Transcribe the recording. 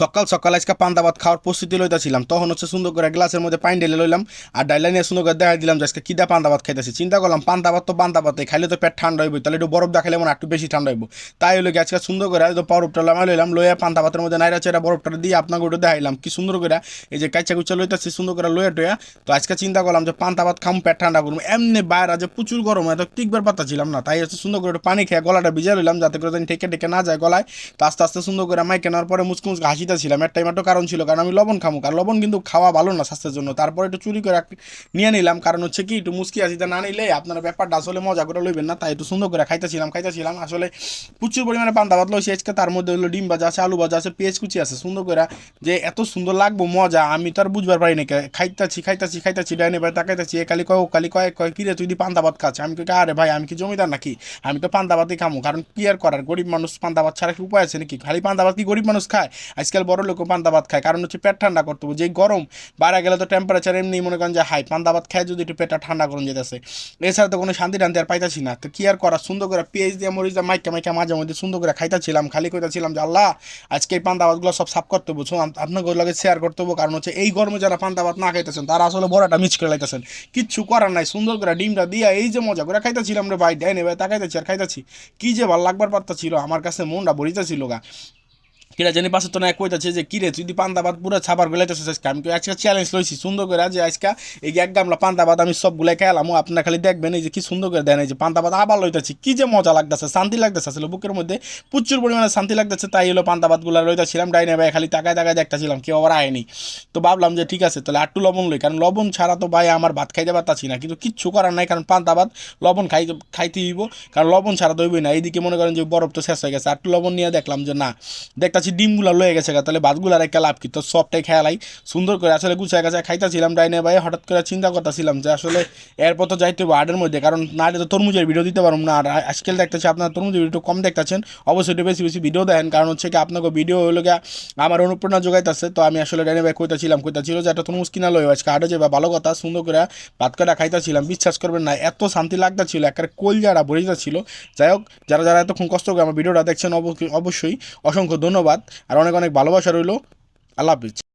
সকাল সকাল আজকে পান্দা ভাত খাওয়ার প্রস্তুতি লইতেছিলাম। তখন হচ্ছে সুন্দর করে গ্লাসের মধ্যে পানি ঢেলে লইলাম আর ডাইলা নিয়ে সুন্দর করে দেখা দিলাম যে আজকে কিদা পান্দা ভাত খাইতেছি। চিন্তা করলাম পান্তা ভাত তো পান্দা ভাতে খাইলে তো পেট ঠান্ডা হইব তাহলে একটু বরফ দেখালে মনে একটু বেশি ঠান্ডা হইব। তাই হলো আজকে সুন্দর করে তো বরফটা লামাই লইলাম, লইয়া পান্তা ভাতের মধ্যে নাইরা চেরা বরফটা দিয়ে আপনাকে ওটা দেখাইলাম কি সুন্দর করে এই যে কাঁচা কুচা লইতেছি, সুন্দর করে লইয়া টইয়া। তো আজকে চিন্তা করলাম যে পান্তা ভাত খাম, পেট ঠান্ডা করব এমনি বাইরে যে প্রচুর গরম এত টিকবার পাতা ছিলাম না, তাই হচ্ছে সুন্দর করে পানি খেয়ে গলাটা ভিজে লইলাম, যাতে করে ঠেকে ঠেকে না যায় গলায়। তো আস্তে আস্তে সুন্দর করে মাই কেনার পরে মুচকু মুচকু হাসিতেছিলাম একটা মাত্র কারণ ছিল, কারণ আমি লবণ খামো আর লবণ কিন্তু খাওয়া ভালো না স্বাস্থ্যের জন্য। তারপরে একটু চুরি করে নিয়ে নিলাম, কারণ হচ্ছে কি, একটু মুচকি আসিতে না নিলে আপনার ব্যাপারটা আসলে মজা করে লইবেন না, তাই একটু সুন্দর করে খাইতেছিলাম খাইতেছিলাম। আসলে প্রচুর পরিমাণে পান্তা ভাত লইছি আজকে তার মধ্যে হলো ডিম ভাজা আছে, আলু ভাজা আছে, পেঁয়াজ কুচি আছে, সুন্দর করে যে এত সুন্দর লাগবো, মজা, আমি তো আর বুঝবার পারি না খাইতাছি খাইতাছি খাইতাছি, ডাইনে ভাই তাকাইতাছি, এ কালি কয়, ও কালি কয় কয়, কিরে তুই পান্তা ভাত খাচ্ছ আমি কই আরে ভাই, আমি কি জমিদার নাকি? আমি তো পান্তা ভাতই খামো, কারণ কি আর করার, গরিব মানুষ পান্তা ভাত ছাড়া কি উপায় আছে নাকি? খালি পান্তা ভাত কি গরিব মানুষ খায়? আজকাল বড় লোকও পান্তা ভাত খায়। কারণ হচ্ছে পেট ঠান্ডা করতে হবে। যেই গরম, বাইরে গেলে তো টেম্পারেচার এমনি মনে করেন যে হাই পান্তা ভাত খায় যদি একটু পেটটা ঠান্ডা করুন যেতেছে। এছাড়া তো কোনো শান্তি টান্তি আর পাইতাছি না। তো কি আর করা সুন্দর করে পেঁয়াজ দিয়ে, মরিচ দিয়ে, মাইকা মাইকা মাঝে মধ্যে সুন্দর করে খাইতেছিলাম, খালি কইতাছিলাম যে, আল্লাহ, আজকে এই পান্তা ভাতগুলো সব সাফ করতে হব। আপনাকে লগে শেয়ার করতে হব। কারণ হচ্ছে এই গরমে যারা পান্তা ভাত না খাইতেছেন, তারা আসলে বড়টা মিস করে লাইতেছেন। কিচ্ছু করার নাই। সুন্দর করে ডিমটা দিয়া এই যে মজা করে খাইতেছিলাম রে ভাই। ডাইনে ভাই তাকাইতেছি আর খাইতেছি। কি যে ভালো লাগবার পাত্তা ছিল। আমার কাছে মনটা বলিতেছিল গা। কিরা জানি পাশে তো না কইতাছে যে, কিরে, তুই যদি পান্তা ভাত পুরো ছাবার গলাইতেছিস আজকে আমি আজকে চ্যালেঞ্জ লইছি, সুন্দর করে যে আজকে এই এক গামলা ভাত আমি সব গুলাই খেলাম আপনার খালি দেখবেন, এই যে কি সুন্দর করে দেন, এই যে ভাত আবার লইতেছি, কি যে মজা লাগতেছে, শান্তি লাগতেছে আসলে বুকের মধ্যে, প্রচুর পরিমাণে শান্তি লাগতেছে, তাই হলো পান্তা ভাতগুলা লইতেছিলাম, ডাইনে ভাই খালি তাকায় তাকায় দেখতেছিলাম, কেউ আবার আয়নি। তো ভাবলাম যে, ঠিক আছে, তাহলে আটটু লবণ লই, কারণ লবণ ছাড়া তো ভাই আমার ভাত খাইতে পারতাছি না, কিন্তু কিচ্ছু করার নাই, কারণ ভাত লবণ খাই, খাইতে হইব, কারণ লবণ ছাড়া তো হইবই না। এইদিকে মনে করেন যে বরফ তো শেষ হয়ে গেছে আটটু লবণ নিয়ে দেখলাম যে, না, দেখতাছি ডিমগুলা লয়ে গেছে গা, তাহলে ভাতগুলার একটা লাভ কি? তো সবটাই খেয়ালাই সুন্দর করে আসলে গুছায় গেছে খাইতেছিলাম ডাইনে ভাই হঠাৎ করে চিন্তা করতেছিলাম যে আসলে এরপর তো যাইতে হবে আটের মধ্যে কারণ না তো তরমুজের ভিডিও দিতে পারব না। আর আজকাল দেখতেছি আপনার তরমুজের ভিডিও কম দেখতেছেন অবশ্যই একটু বেশি বেশি ভিডিও দেন কারণ হচ্ছে কি আপনাকে ভিডিও হলো গিয়া আমার অনুপ্রেরণা যোগাইতেছে। তো আমি আসলে ডাইনে ভাই কইতাছিলাম কইতাছিল যে একটা তরমুজ কিনা লই আজকে আটে যাবে ভালো কথা সুন্দর করে ভাত কাটা খাইতেছিলাম বিশ্বাস করবেন না এত শান্তি লাগতেছিল একেবারে কোল যারা ভরে যাচ্ছিল যাই হোক যারা যারা এতক্ষণ কষ্ট করে আমার ভিডিওটা দেখছেন অবশ্যই অসংখ্য ধন্যবাদ। আর অনেক অনেক ভালোবাসা রইল। আল্লাহ হাফিজ।